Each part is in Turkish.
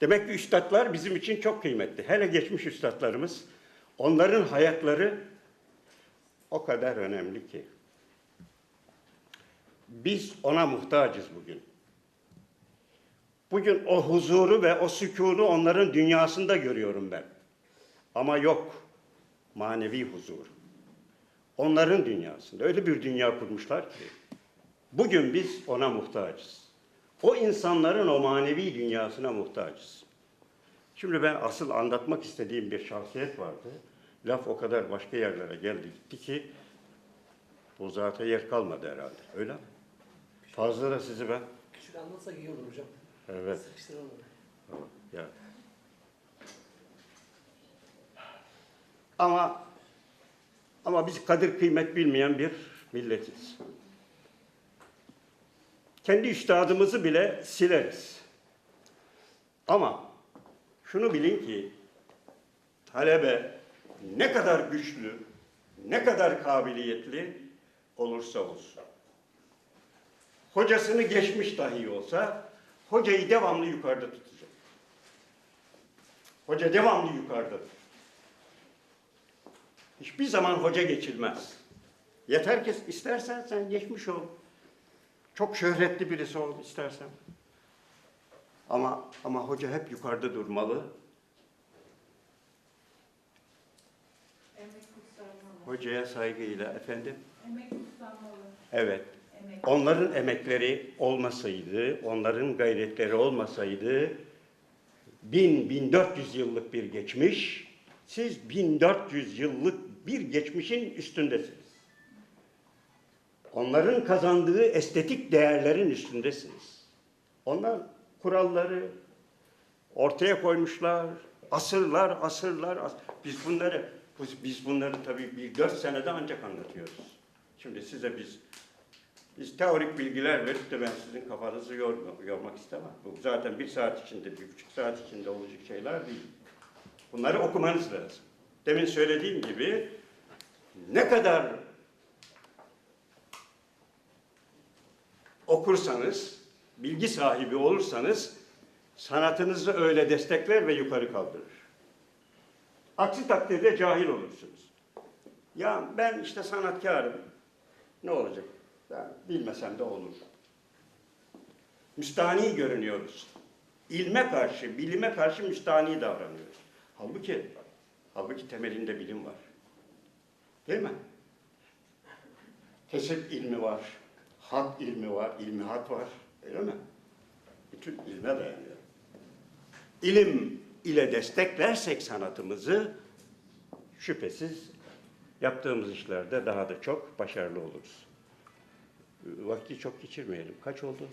Demek ki üstadlar bizim için çok kıymetli. Hele geçmiş üstadlarımız, onların hayatları o kadar önemli ki. Biz ona muhtacız bugün. Bugün o huzuru ve o sükûnu onların dünyasında görüyorum ben. Ama yok manevi huzur. Onların dünyasında öyle bir dünya kurmuşlar ki bugün biz ona muhtacız. O insanların o manevi dünyasına muhtacız. Şimdi ben asıl anlatmak istediğim bir şahsiyet vardı. Laf o kadar başka yerlere geldi gitti ki bu zata yer kalmadı herhalde. Öyle mi? Fazla da sizi ben. Küçük anlatsak iyi olur hocam. Evet. Sıkıştıralım. Tamam, Ya. Ama ama biz kadir kıymet bilmeyen bir milletiz. Kendi üstadımızı bile sileriz. Ama şunu bilin ki talebe ne kadar güçlü, ne kadar kabiliyetli olursa olsun. Hocasını geçmiş dahi olsa hocayı devamlı yukarıda tutacak. Hoca devamlı yukarıdadır. Hiçbir zaman hoca geçilmez. Yeter ki istersen sen geçmiş ol. Çok şöhretli birisi ol istersen. Ama ama hoca hep yukarıda durmalı. Hocaya saygıyla efendim. Emek kutsanmalı. Evet. Emek. Onların emekleri olmasaydı, onların gayretleri olmasaydı 1000-1400 yıllık bir geçmiş, siz 1400 yıllık bir geçmişin üstündesiniz. Onların kazandığı estetik değerlerin üstündesiniz. Onlar kuralları ortaya koymuşlar. Asırlar, asırlar. as- Biz bunları biz- bunları tabii bir dört senede ancak anlatıyoruz. Şimdi size biz biz teorik bilgiler verip de ben sizin kafanızı yorma- yormak istemem. Bu zaten bir saat içinde, bir buçuk saat içinde olacak şeyler değil. Bunları okumanız lazım. Demin söylediğim gibi ne kadar okursanız, bilgi sahibi olursanız sanatınızı öyle destekler ve yukarı kaldırır. Aksi takdirde cahil olursunuz. Ya ben işte sanatkarım. Ne olacak? Ben bilmesem de olur. Müstani görünüyoruz. İlme karşı, bilime karşı müstani davranıyoruz. Halbuki, halbuki temelinde bilim var. Değil mi? Kesip ilmi var, hat ilmi var, ilmi hat var. Öyle mi? Bütün ilme dayanıyor. İlim ile desteklersek sanatımızı şüphesiz yaptığımız işlerde daha da çok başarılı oluruz. Vakti çok geçirmeyelim. Kaç oldu?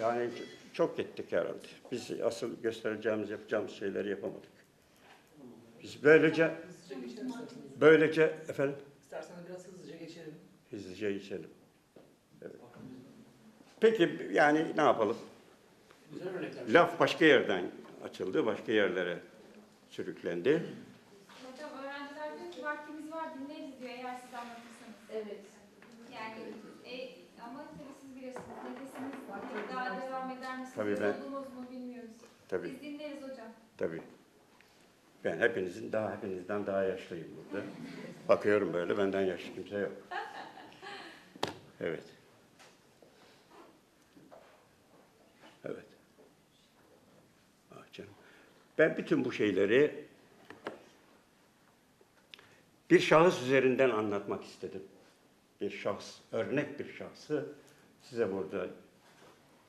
Yani çok gittik herhalde. Biz asıl göstereceğimiz, yapacağımız şeyleri yapamadık. Biz böylece, böylece efendim İsterseniz biraz hızlıca geçelim. Hızlıca geçelim. Evet. Peki yani ne yapalım? Güzel örnekler. Laf başka yerden açıldı, başka yerlere sürüklendi. Hocam öğrenciler diyor ki vaktimiz var dinleriz diyor eğer siz anlatırsanız. Evet. Yani e, ama tabii siz bilirsiniz nefesiniz var. Daha devam eder misiniz? Tabii ben- Yoruldunuz mu bilmiyoruz. Tabii. Biz dinleriz hocam. Tabii. Ben hepinizin daha hepinizden daha yaşlıyım burada. Bakıyorum böyle benden yaşlı kimse yok. Evet. Evet. Ah canım. Ben bütün bu şeyleri bir şahıs üzerinden anlatmak istedim. Bir şahs, örnek bir şahsı size burada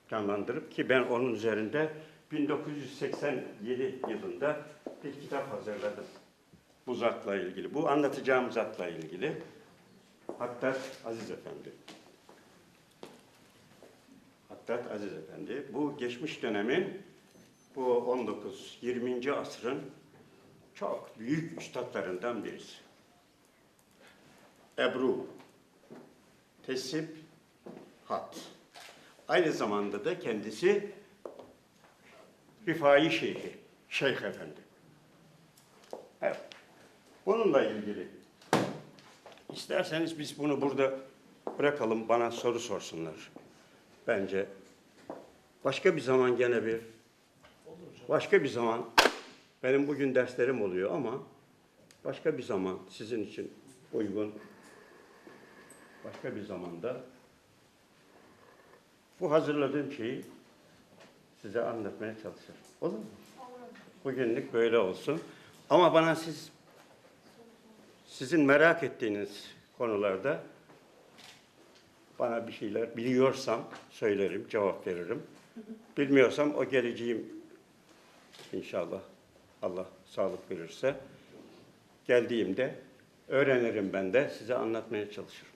canlandırıp ki ben onun üzerinde 1987 yılında bir kitap hazırladım. Bu zatla ilgili, bu anlatacağım zatla ilgili. Hattat Aziz Efendi. Hattat Aziz Efendi. Bu geçmiş dönemin, bu 19-20. asrın çok büyük üstadlarından birisi. Ebru, Tesip, Hat. Aynı zamanda da kendisi Rifai Şeyhi, Şeyh Efendi. Evet. Bununla ilgili isterseniz biz bunu burada bırakalım, bana soru sorsunlar. Bence Başka bir zaman gene bir, başka bir zaman benim bugün derslerim oluyor ama başka bir zaman sizin için uygun başka bir zamanda bu hazırladığım şeyi size anlatmaya çalışırım. Olur mu? Bugünlük böyle olsun. Ama bana siz sizin merak ettiğiniz konularda bana bir şeyler biliyorsam söylerim, cevap veririm. Bilmiyorsam o geleceğim inşallah Allah sağlık verirse geldiğimde öğrenirim ben de size anlatmaya çalışırım.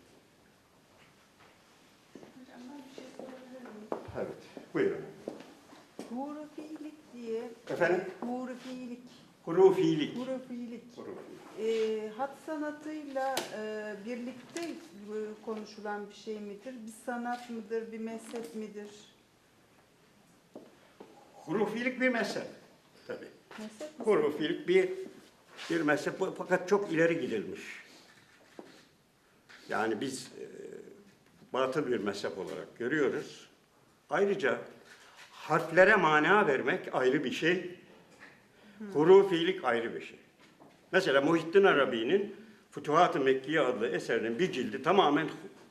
Hocam ben bir şey sorabilir miyim? Evet, buyurun. Hurufilik diye. Efendim? Hurufilik. Hurufilik. Hurufilik. Hurufilik. Ee, hat sanatıyla e, birlikte e, konuşulan bir şey midir? Bir sanat mıdır? Bir mezhep midir? Hurufilik bir mezhep. Tabii. Mezhep mi? Hurufilik bir bir mezhep fakat çok ileri gidilmiş. Yani biz e, batıl bir mezhep olarak görüyoruz. Ayrıca harflere mana vermek ayrı bir şey. Hurufilik ayrı bir şey. Mesela Muhittin Arabi'nin Fütuhat-ı Mekkiye adlı eserinin bir cildi tamamen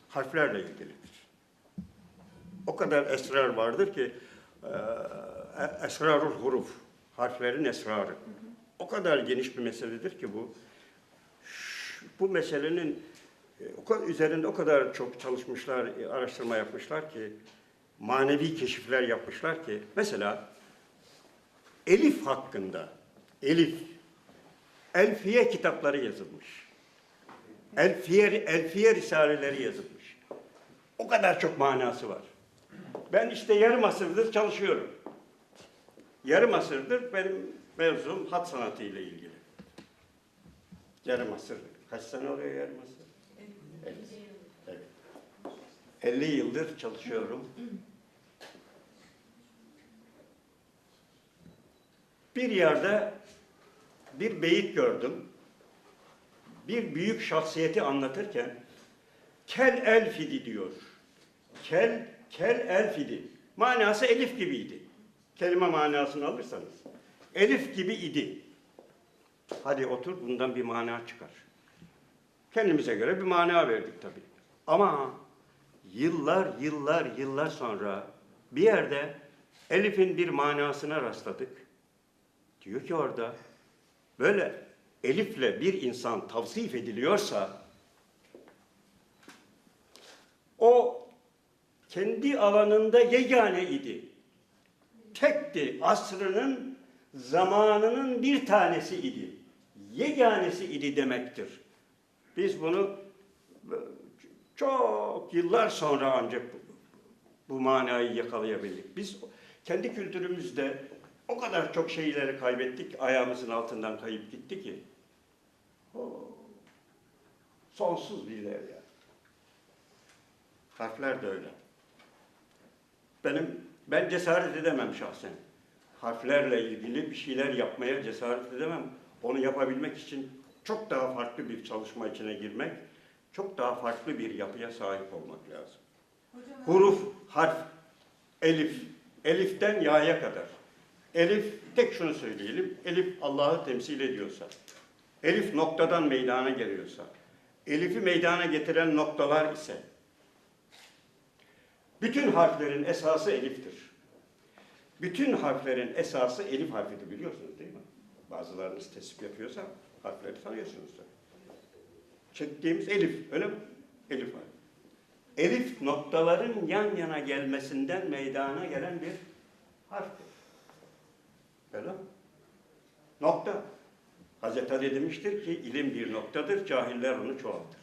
harflerle ilgilidir. O kadar esrar vardır ki e, esrarul huruf, harflerin esrarı. O kadar geniş bir meseledir ki bu. Bu meselenin e, üzerinde o kadar çok çalışmışlar, e, araştırma yapmışlar ki, manevi keşifler yapmışlar ki, mesela Elif hakkında, Elif, Elfiye kitapları yazılmış. Elfiye, Elfiye risaleleri yazılmış. O kadar çok manası var. Ben işte yarım asırdır çalışıyorum. Yarım asırdır benim mevzum hat sanatı ile ilgili. Yarım asır. Kaç sene oluyor yarım asır? 50. Evet. 50 yıldır çalışıyorum. Bir yerde bir beyit gördüm. Bir büyük şahsiyeti anlatırken kel elfidi diyor. Kel, kel elfidi. Manası elif gibiydi. Kelime manasını alırsanız. Elif gibi idi. Hadi otur bundan bir mana çıkar. Kendimize göre bir mana verdik tabii. Ama yıllar yıllar yıllar sonra bir yerde Elif'in bir manasına rastladık. Diyor ki orada böyle Elif'le bir insan tavsif ediliyorsa o kendi alanında yegane idi. Tekti. Asrının, zamanının bir tanesi idi. Yeganesi idi demektir. Biz bunu çok yıllar sonra ancak bu, manayı yakalayabildik. Biz kendi kültürümüzde o kadar çok şeyleri kaybettik, ayağımızın altından kayıp gitti ki. O, sonsuz bir değer yani. Harfler de öyle. Benim ben cesaret edemem şahsen. Harflerle ilgili bir şeyler yapmaya cesaret edemem. Onu yapabilmek için çok daha farklı bir çalışma içine girmek, çok daha farklı bir yapıya sahip olmak lazım. Hocam, Huruf, harf, elif, eliften ya'ya kadar. Elif, tek şunu söyleyelim, elif Allah'ı temsil ediyorsa, elif noktadan meydana geliyorsa, elifi meydana getiren noktalar ise, bütün harflerin esası eliftir. Bütün harflerin esası elif harfidir biliyorsunuz değil mi? Bazılarınız tesip yapıyorsa harfleri tanıyorsunuz da. Çektiğimiz elif, öyle mi? Elif harfi. Elif noktaların yan yana gelmesinden meydana gelen bir harftir. Öyle mi? Nokta. Hazreti Ali demiştir ki ilim bir noktadır, cahiller onu çoğaltır.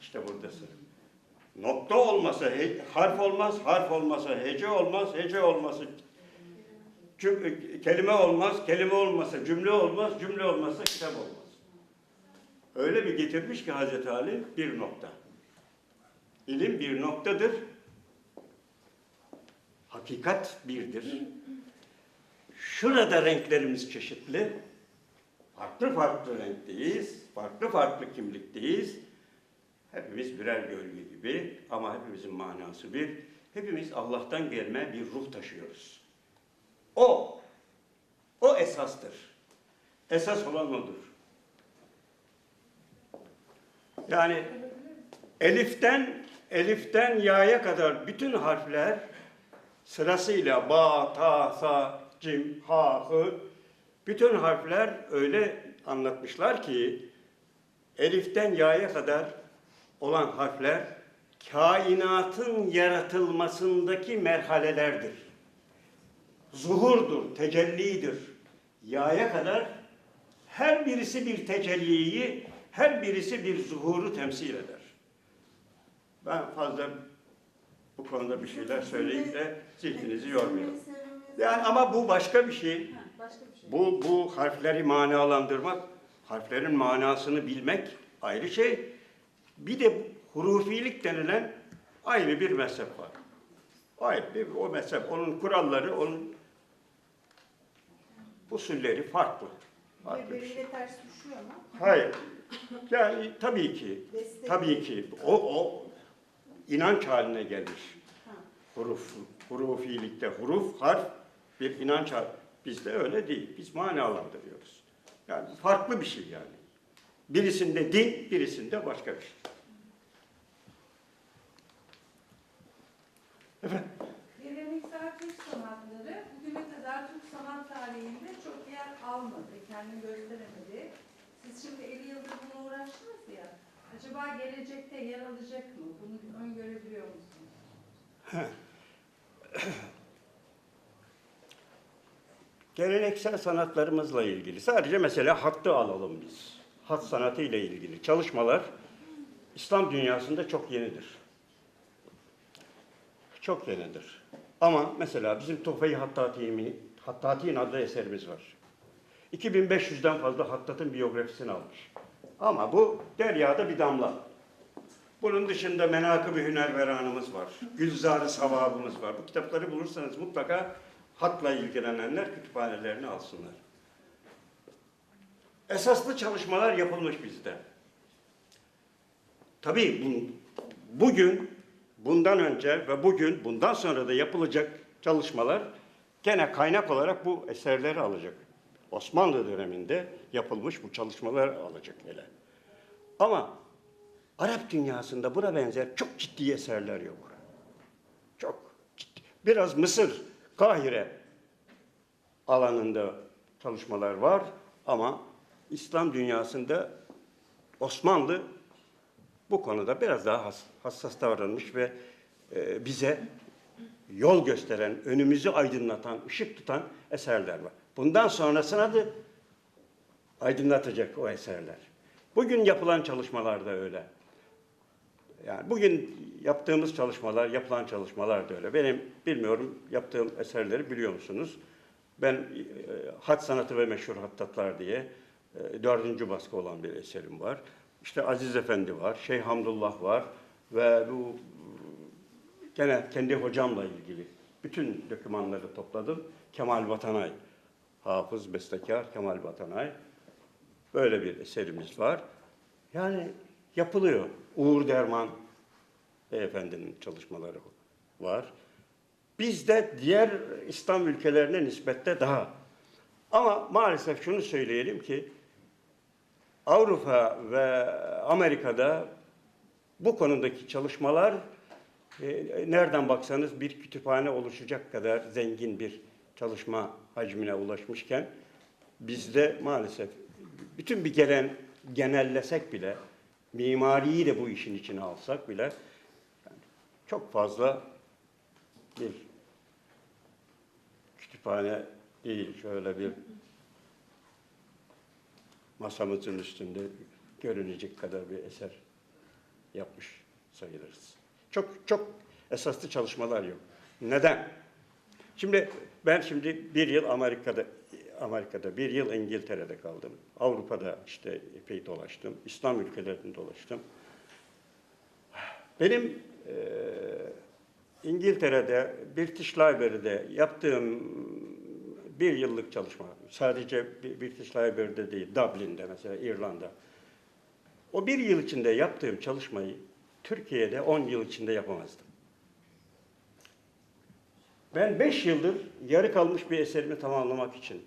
İşte buradasın. Nokta olmasa he- harf olmaz, harf olmasa hece olmaz, hece olmasa cüm- kelime olmaz, kelime olmasa cümle olmaz, cümle olmasa kitap olmaz. Öyle bir getirmiş ki Hazreti Ali bir nokta. İlim bir noktadır. Hakikat birdir. Şurada renklerimiz çeşitli. Farklı farklı renkteyiz. Farklı farklı kimlikteyiz. Hepimiz birer gölge gibi ama hepimizin manası bir. Hepimiz Allah'tan gelme bir ruh taşıyoruz. O, o esastır. Esas olan odur. Yani Elif'ten Elif'ten Ya'ya kadar bütün harfler sırasıyla ba, ta, sa, cim, ha, hı bütün harfler öyle anlatmışlar ki Elif'ten Ya'ya kadar olan harfler kainatın yaratılmasındaki merhalelerdir. Zuhurdur, tecellidir. Ya'ya kadar her birisi bir tecelliyi, her birisi bir zuhuru temsil eder. Ben fazla bu konuda bir şeyler söyleyip de zihninizi yormayalım. Yani ama bu başka bir şey. Başka bir şey. Bu, bu harfleri manalandırmak, harflerin manasını bilmek ayrı şey. Bir de hurufilik denilen ayrı bir mezhep var. Ayrı bir o mezhep, onun kuralları, onun usulleri farklı. farklı bir şey. Birbiriyle ters düşüyor mu? Hayır. Yani tabii ki, Destek. tabii ki o, o inanç haline gelir. Ha. Huruf, hurufilikte huruf, harf bir inanç Bizde öyle değil. Biz manalandırıyoruz. Yani farklı bir şey yani. Birisinde din, birisinde başka bir şey. Efendim? Geleneksel Türk sanatları bugüne kadar Türk sanat tarihinde çok yer almadı, kendini gösteremedi. Siz şimdi 50 yıldır bununla uğraştınız ya, acaba gelecekte yer alacak mı? Bunu öngörebiliyor musunuz? Geleneksel sanatlarımızla ilgili sadece mesela hattı alalım biz. Hat sanatı ile ilgili çalışmalar İslam dünyasında çok yenidir. Çok yenidir. Ama mesela bizim Tuhfe-i Hattati'nin Hattati'nin adlı eserimiz var. 2500'den fazla Hattat'ın biyografisini almış. Ama bu deryada bir damla. Bunun dışında Menakıb-ı Hünerveranımız var. Gülzar-ı Savabımız var. Bu kitapları bulursanız mutlaka hatla ilgilenenler kütüphanelerini alsınlar. Esaslı çalışmalar yapılmış bizde. Tabii bu- bugün, bundan önce ve bugün, bundan sonra da yapılacak çalışmalar gene kaynak olarak bu eserleri alacak. Osmanlı döneminde yapılmış bu çalışmalar alacak hele. Ama Arap dünyasında buna benzer çok ciddi eserler yok. Çok ciddi. Biraz Mısır, Kahire alanında çalışmalar var ama İslam dünyasında Osmanlı bu konuda biraz daha has- hassas davranmış ve e, bize yol gösteren, önümüzü aydınlatan, ışık tutan eserler var. Bundan sonrasına da aydınlatacak o eserler. Bugün yapılan çalışmalar da öyle. Yani bugün yaptığımız çalışmalar, yapılan çalışmalar da öyle. Benim bilmiyorum yaptığım eserleri biliyor musunuz? Ben e, Hat Sanatı ve Meşhur Hattatlar diye e, dördüncü baskı olan bir eserim var. İşte Aziz Efendi var, Şeyh Hamdullah var ve bu gene kendi hocamla ilgili bütün dokümanları topladım. Kemal Vatanay, hafız, bestekar Kemal Vatanay. Böyle bir eserimiz var. Yani yapılıyor. Uğur Derman beyefendinin çalışmaları var. Bizde diğer İslam ülkelerine nispetle daha. Ama maalesef şunu söyleyelim ki Avrupa ve Amerika'da bu konudaki çalışmalar e, nereden baksanız bir kütüphane oluşacak kadar zengin bir çalışma hacmine ulaşmışken bizde maalesef bütün bir gelen genellesek bile mimariyi de bu işin içine alsak bile yani çok fazla bir kütüphane değil şöyle bir masamızın üstünde görünecek kadar bir eser yapmış sayılırız. Çok çok esaslı çalışmalar yok. Neden? Şimdi ben şimdi bir yıl Amerika'da Amerika'da bir yıl İngiltere'de kaldım. Avrupa'da işte epey dolaştım. İslam ülkelerinde dolaştım. Benim eee, İngiltere'de British Library'de yaptığım bir yıllık çalışma, sadece British Library'de değil, Dublin'de mesela İrlanda. O bir yıl içinde yaptığım çalışmayı Türkiye'de 10 yıl içinde yapamazdım. Ben beş yıldır yarı kalmış bir eserimi tamamlamak için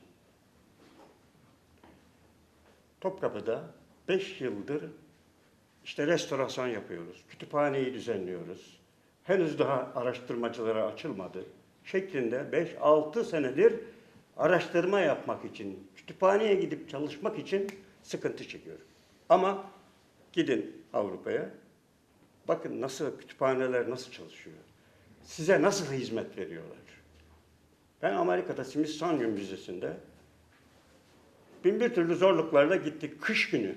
Topkapı'da beş yıldır işte restorasyon yapıyoruz, kütüphaneyi düzenliyoruz. Henüz daha araştırmacılara açılmadı şeklinde 5-6 senedir araştırma yapmak için, kütüphaneye gidip çalışmak için sıkıntı çekiyorum. Ama gidin Avrupa'ya, bakın nasıl kütüphaneler nasıl çalışıyor, size nasıl hizmet veriyorlar. Ben Amerika'da Smithsonian Müzesi'nde bin bir türlü zorluklarla gittik kış günü.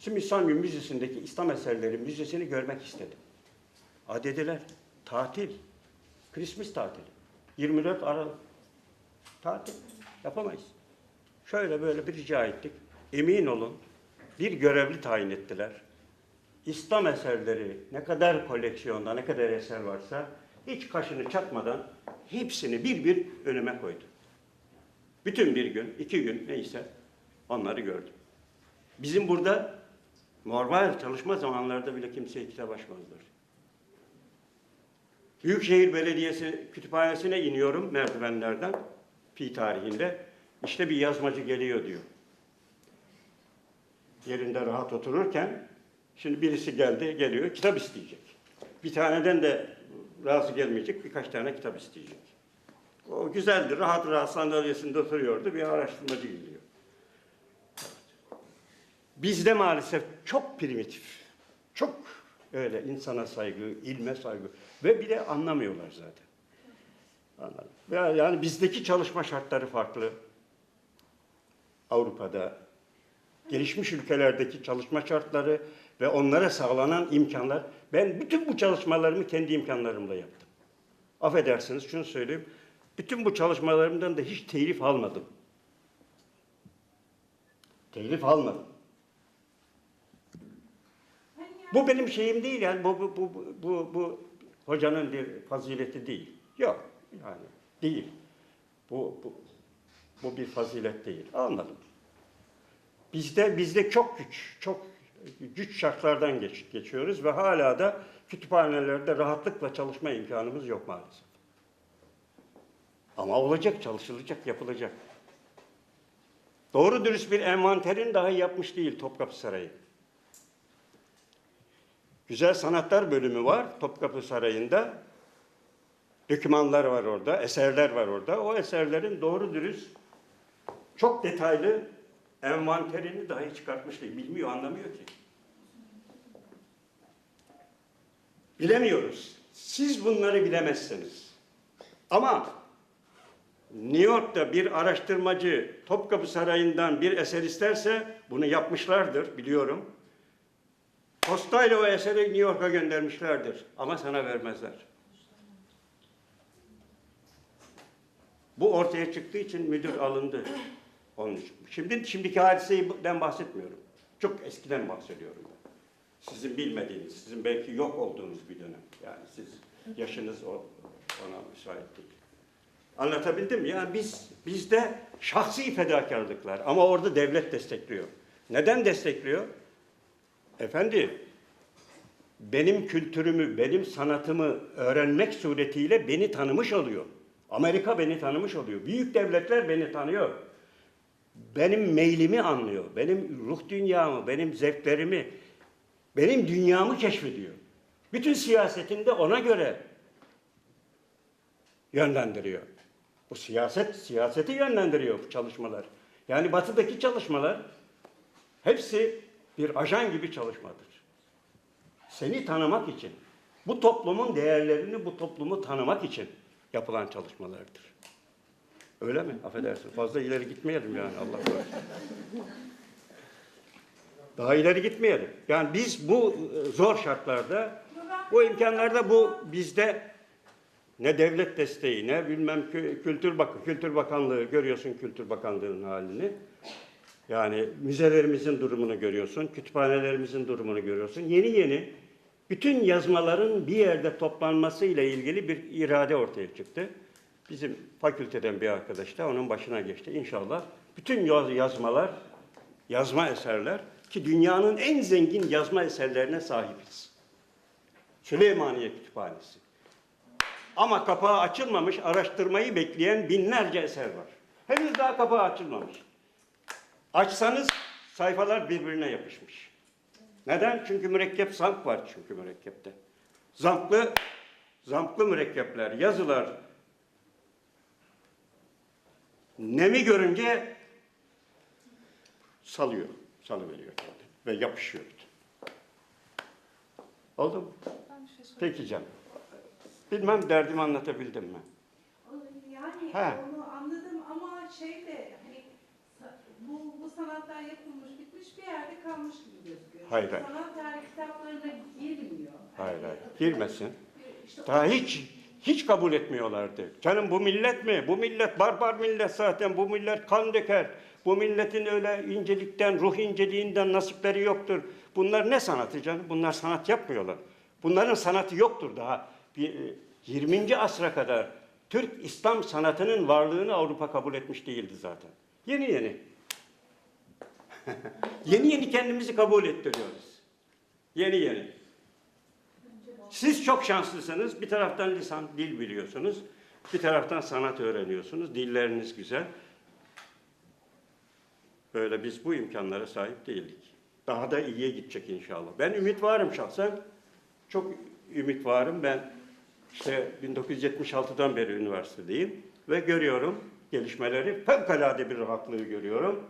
Smithsonian Müzesi'ndeki İslam eserleri müzesini görmek istedim. A dediler, tatil. Christmas tatili. 24 Aralık. Tatil. Yapamayız. Şöyle böyle bir rica ettik. Emin olun bir görevli tayin ettiler. İslam eserleri ne kadar koleksiyonda ne kadar eser varsa hiç kaşını çatmadan hepsini bir bir önüme koydu. Bütün bir gün, iki gün neyse onları gördüm. Bizim burada normal çalışma zamanlarda bile kimseye kitap açmazlar. Büyükşehir Belediyesi kütüphanesine iniyorum merdivenlerden pi tarihinde. İşte bir yazmacı geliyor diyor. Yerinde rahat otururken şimdi birisi geldi geliyor kitap isteyecek. Bir taneden de razı gelmeyecek birkaç tane kitap isteyecek. O güzeldi rahat rahat sandalyesinde oturuyordu bir araştırmacı geliyor. Bizde maalesef çok primitif, çok öyle insana saygı, ilme saygı ve bir de anlamıyorlar zaten. Anladım. Ya- Yani bizdeki çalışma şartları farklı. Avrupa'da, gelişmiş ülkelerdeki çalışma şartları ve onlara sağlanan imkanlar. Ben bütün bu çalışmalarımı kendi imkanlarımla yaptım. Affedersiniz şunu söyleyeyim. Bütün bu çalışmalarımdan da hiç telif almadım. Telif almadım. Bu benim şeyim değil yani bu bu bu bu, bu, hocanın bir fazileti değil. Yok yani değil. Bu bu bu bir fazilet değil. Anladım. Bizde bizde çok güç, çok güç şartlardan geç, geçiyoruz ve hala da kütüphanelerde rahatlıkla çalışma imkanımız yok maalesef. Ama olacak, çalışılacak, yapılacak. Doğru dürüst bir envanterin dahi yapmış değil Topkapı Sarayı. Güzel Sanatlar bölümü var Topkapı Sarayı'nda. Dokümanlar var orada, eserler var orada. O eserlerin doğru dürüst, çok detaylı envanterini dahi çıkartmış değil. Bilmiyor, anlamıyor ki. Bilemiyoruz. Siz bunları bilemezsiniz. Ama New York'ta bir araştırmacı Topkapı Sarayı'ndan bir eser isterse bunu yapmışlardır biliyorum. Postayla o eseri New York'a göndermişlerdir ama sana vermezler. Bu ortaya çıktığı için müdür alındı. Onun için. Şimdi şimdiki hadiseden bahsetmiyorum. Çok eskiden bahsediyorum ben. Sizin bilmediğiniz, sizin belki yok olduğunuz bir dönem. Yani siz yaşınız o, ona müsait değil. Anlatabildim mi? Yani biz bizde şahsi fedakarlıklar ama orada devlet destekliyor. Neden destekliyor? Efendi benim kültürümü, benim sanatımı öğrenmek suretiyle beni tanımış oluyor. Amerika beni tanımış oluyor. Büyük devletler beni tanıyor. Benim meylimi anlıyor. Benim ruh dünyamı, benim zevklerimi, benim dünyamı keşfediyor. Bütün siyasetini de ona göre yönlendiriyor. Bu siyaset, siyaseti yönlendiriyor bu çalışmalar. Yani batıdaki çalışmalar hepsi bir ajan gibi çalışmadır. Seni tanımak için, bu toplumun değerlerini, bu toplumu tanımak için yapılan çalışmalardır. Öyle mi? Affedersin. Fazla ileri gitmeyelim yani Allah korusun. Daha ileri gitmeyelim. Yani biz bu e, zor şartlarda, bu imkanlarda bu bizde ne devlet desteği, ne bilmem kü- kültür bak kültür bakanlığı görüyorsun kültür bakanlığının halini. Yani müzelerimizin durumunu görüyorsun, kütüphanelerimizin durumunu görüyorsun. Yeni yeni bütün yazmaların bir yerde toplanması ile ilgili bir irade ortaya çıktı. Bizim fakülteden bir arkadaş da onun başına geçti. İnşallah bütün yaz- yazmalar, yazma eserler ki dünyanın en zengin yazma eserlerine sahibiz. Süleymaniye Kütüphanesi. Ama kapağı açılmamış, araştırmayı bekleyen binlerce eser var. Henüz daha kapağı açılmamış. Açsanız sayfalar birbirine yapışmış. Neden? Çünkü mürekkep zamk var çünkü mürekkepte. Zamklı, zamklı mürekkepler, yazılar nemi görünce salıyor, salıveriyor kendini ve yapışıyor. Oldu mu? Şey. Peki canım. Bilmem derdimi anlatabildim mi? Yani Ha. onu anladım ama şey de hani bu, bu sanatlar yapılmış bitmiş bir yerde kalmış gibi gözüküyor. Hayır, hayır. Sanat tarihi kitaplarına girmiyor. Hayır Yani hayır. Girmesin. işte Daha hiç hiç kabul etmiyorlardı. Canım bu millet mi? Bu millet barbar millet zaten. Bu millet kan döker. Bu milletin öyle incelikten, ruh inceliğinden nasipleri yoktur. Bunlar ne sanatı canım? Bunlar sanat yapmıyorlar. Bunların sanatı yoktur daha. Bir, e, 20. asra kadar Türk İslam sanatının varlığını Avrupa kabul etmiş değildi zaten. Yeni yeni. yeni yeni kendimizi kabul ettiriyoruz. Yeni yeni. Siz çok şanslısınız. Bir taraftan lisan, dil biliyorsunuz. Bir taraftan sanat öğreniyorsunuz. Dilleriniz güzel. Böyle biz bu imkanlara sahip değildik. Daha da iyiye gidecek inşallah. Ben ümit varım şahsen. Çok ümit varım. Ben işte 1976'dan beri üniversitedeyim ve görüyorum gelişmeleri. Fevkalade bir rahatlığı görüyorum.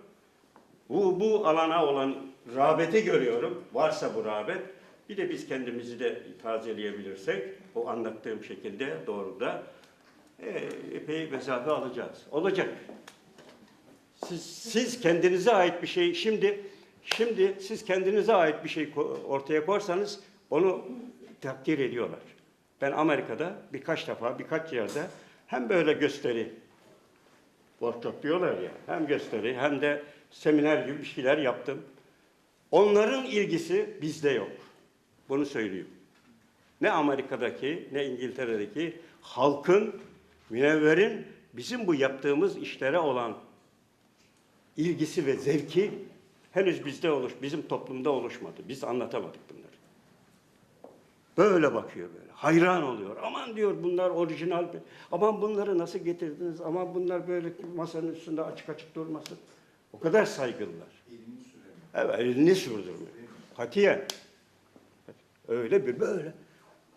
Bu, bu alana olan rağbeti görüyorum. Varsa bu rağbet. Bir de biz kendimizi de tazeleyebilirsek o anlattığım şekilde doğru da e, epey mesafe alacağız. Olacak. Siz, siz kendinize ait bir şey şimdi şimdi siz kendinize ait bir şey ortaya korsanız onu takdir ediyorlar. Ben Amerika'da birkaç defa birkaç yerde hem böyle gösteri workshop diyorlar ya hem gösteri hem de seminer gibi bir şeyler yaptım. Onların ilgisi bizde yok. Bunu söyleyeyim. Ne Amerika'daki ne İngiltere'deki halkın, münevverin bizim bu yaptığımız işlere olan ilgisi ve zevki henüz bizde oluş, bizim toplumda oluşmadı. Biz anlatamadık bunları. Böyle bakıyor böyle. Hayran oluyor. Aman diyor bunlar orijinal. bir- Aman bunları nasıl getirdiniz? Aman bunlar böyle masanın üstünde açık açık durmasın. O kadar saygılılar. Evet, elini sürdürmüyor. Katiyen. Öyle bir böyle.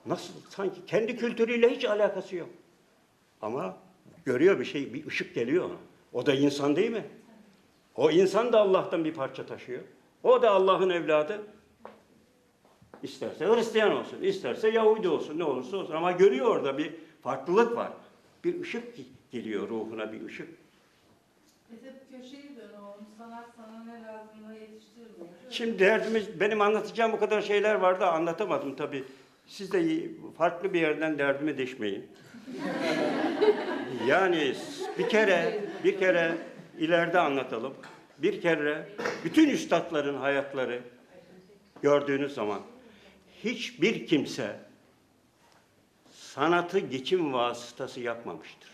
Nasıl? Sanki kendi kültürüyle hiç alakası yok. Ama görüyor bir şey, bir ışık geliyor ona. O da insan değil mi? O insan da Allah'tan bir parça taşıyor. O da Allah'ın evladı. İsterse Hristiyan olsun, isterse Yahudi olsun, ne olursa olsun. Ama görüyor orada bir farklılık var. Bir ışık geliyor ruhuna, bir ışık. Hep köşeyi. Sanat sana ne lazımla yetiştirmiyor. Şimdi derdimiz, benim anlatacağım o kadar şeyler vardı anlatamadım tabii. Siz de farklı bir yerden derdimi deşmeyin. Yani bir kere, bir kere ileride anlatalım. Bir kere bütün üstadların hayatları gördüğünüz zaman hiçbir kimse sanatı geçim vasıtası yapmamıştır.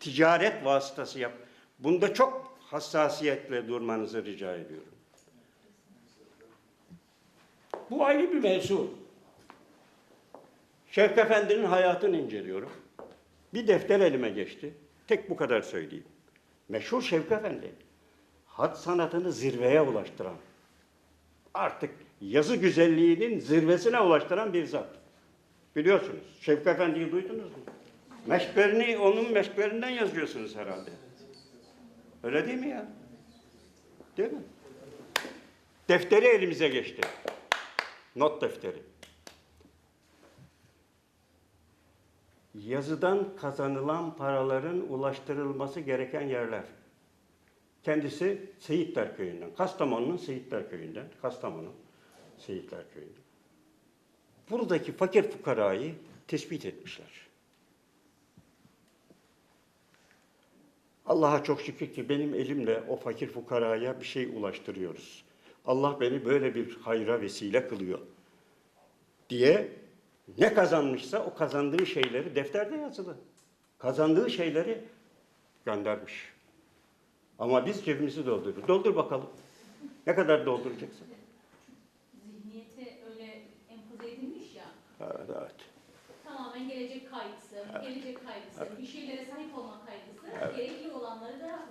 Ticaret vasıtası yap. Bunda çok hassasiyetle durmanızı rica ediyorum. Bu ayrı bir mevzu. Şevk Efendi'nin hayatını inceliyorum. Bir defter elime geçti. Tek bu kadar söyleyeyim. Meşhur Şevk Efendi. Hat sanatını zirveye ulaştıran, artık yazı güzelliğinin zirvesine ulaştıran bir zat. Biliyorsunuz. Şevk Efendi'yi duydunuz mu? Meşklerini onun meşklerinden yazıyorsunuz herhalde. Öyle değil mi ya? Değil mi? Defteri elimize geçti. Not defteri. Yazıdan kazanılan paraların ulaştırılması gereken yerler. Kendisi Seyitler Köyü'nden, Kastamonu'nun Seyitler Köyü'nden, Kastamonu Seyitler Köyü'nden. Buradaki fakir fukarayı tespit etmişler. Allah'a çok şükür ki benim elimle o fakir fukaraya bir şey ulaştırıyoruz. Allah beni böyle bir hayra vesile kılıyor diye ne kazanmışsa o kazandığı şeyleri defterde yazılı. Kazandığı şeyleri göndermiş. Ama biz cebimizi dolduruyoruz. Doldur bakalım. Ne kadar dolduracaksın? zihniyete öyle empoze edilmiş ya. gelecek kaygısı, bir şeylere sahip olma kaygısı, olanları da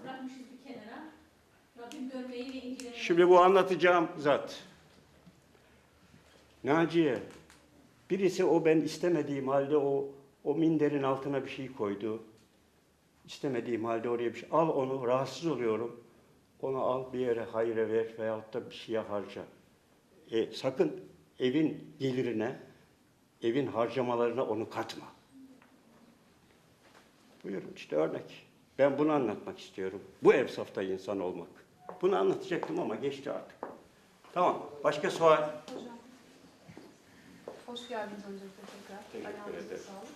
bırakmışız bir kenara. Rabbim görmeyi ve incelemeyi. Şimdi bu anlatacağım zat. Naciye, birisi o ben istemediğim halde o o minderin altına bir şey koydu. İstemediğim halde oraya bir şey. Al onu, rahatsız oluyorum. Onu al bir yere hayra ver veyahut da bir şeye harca. E, sakın evin gelirine, evin harcamalarına onu katma. Buyurun işte örnek. Ben bunu anlatmak istiyorum. Bu evsafta insan olmak. Bunu anlatacaktım ama geçti artık. Tamam. Başka sual? Hocam, hoş geldiniz öncelikle tekrar. Teşekkür ederim. sağlık.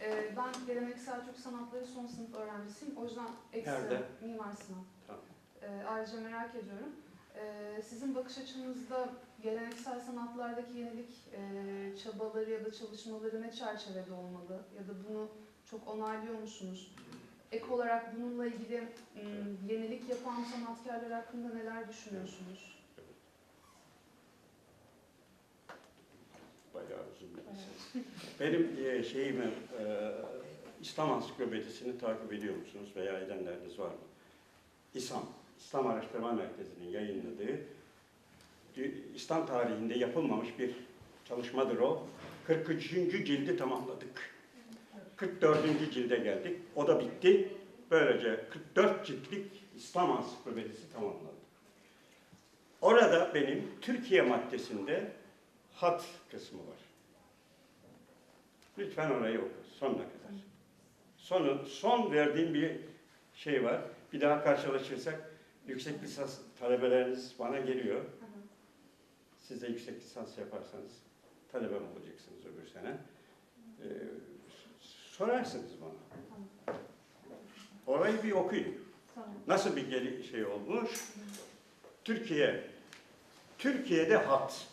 Ee, ben geleneksel Türk sanatları son sınıf öğrencisiyim. O yüzden ekstra Nerede? Mimar Sinan. Tamam. Ee, ayrıca merak ediyorum. Ee, sizin bakış açınızda geleneksel sanatlardaki yenilik e, çabaları ya da çalışmaları ne çerçevede olmalı? Ya da bunu çok onaylıyor musunuz? Ek olarak bununla ilgili m, yenilik yapan sanatkarlar hakkında neler düşünüyorsunuz? Bayağı uzun bir mesele. Benim e, şeyimi, e, İslam Ansiklopedisini takip ediyor musunuz veya edenleriniz var mı? İslam, İslam Araştırma Merkezi'nin yayınladığı dü- İslam tarihinde yapılmamış bir çalışmadır o. 43. cildi tamamladık. 44. cilde geldik. O da bitti. Böylece 44 ciltlik İslam Ansiklopedisi tamamladık. Orada benim Türkiye maddesinde hat kısmı var. Lütfen orayı oku sonuna kadar. Sonu, son verdiğim bir şey var. Bir daha karşılaşırsak yüksek lisans talebeleriniz bana geliyor. Siz de yüksek lisans yaparsanız talebem olacaksınız öbür sene. Ee, sorarsınız bana. Orayı bir okuyun. Nasıl bir geri şey olmuş? Türkiye, Türkiye'de hat.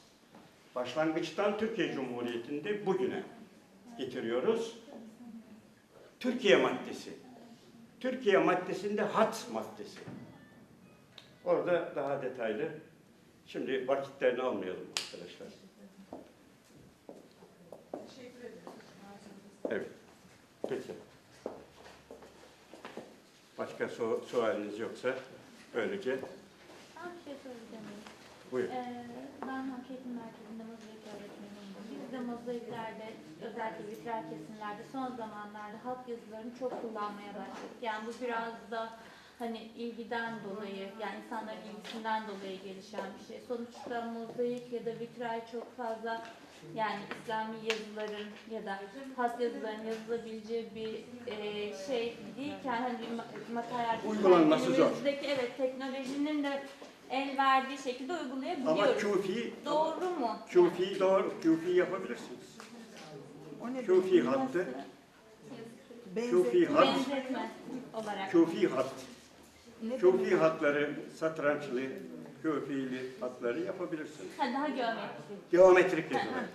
Başlangıçtan Türkiye Cumhuriyeti'nde bugüne getiriyoruz. Türkiye maddesi. Türkiye maddesinde hat maddesi. Orada daha detaylı. Şimdi vakitlerini almayalım arkadaşlar. Evet. Peki. Başka su sualiniz yoksa böylece Ben bir şey söyleyeceğim. buyurun. Ee, ben Halk Eğitim Merkezi'nde mozaik öğretmeniyim. Biz de mozaiklerde, özellikle vitray kesimlerde son zamanlarda halk yazılarını çok kullanmaya başladık. Yani bu biraz da hani ilgiden dolayı, yani insanların ilgisinden dolayı gelişen bir şey. Sonuçta mozaik ya da vitray çok fazla yani İslami yazıların ya da has yazıların yazılabileceği bir e, şey değilken hani bir ma- materyal Uygulanması zor. günümüzdeki evet teknolojinin de el verdiği şekilde Ama uygulayabiliyoruz. Küfi, Doğru mu? Küfi doğru, Küfi yapabilirsiniz. O ne Küfi hattı? Küfi hat, Benzetme olarak. Küfi hat. Küfi hatları, satrançlı, küfili hatları yapabilirsiniz. Ha, daha geometrik. Geometrik yazılar.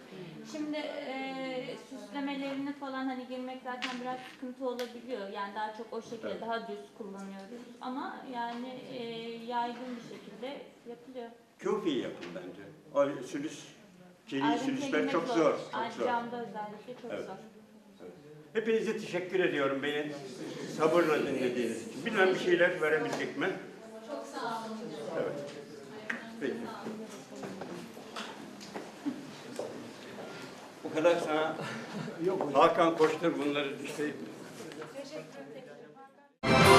Şimdi e, süslemelerini falan hani girmek zaten biraz sıkıntı olabiliyor. Yani daha çok o şekilde Evet. daha düz kullanıyoruz. Ama yani e, yaygın bir şekilde yapılıyor. Küfi yapın bence. O sülüs, Ayrıntıya sülüsler girmek çok zor, çok zor. Camda özellikle çok Evet. zor. Hepinize teşekkür ediyorum beni sabırla dinlediğiniz için. Bilmem bir şeyler verebildik mi? Peki. Bu kadar sana Yok, Hakan Koç'tur bunları dişleyip. Teşekkür ederim.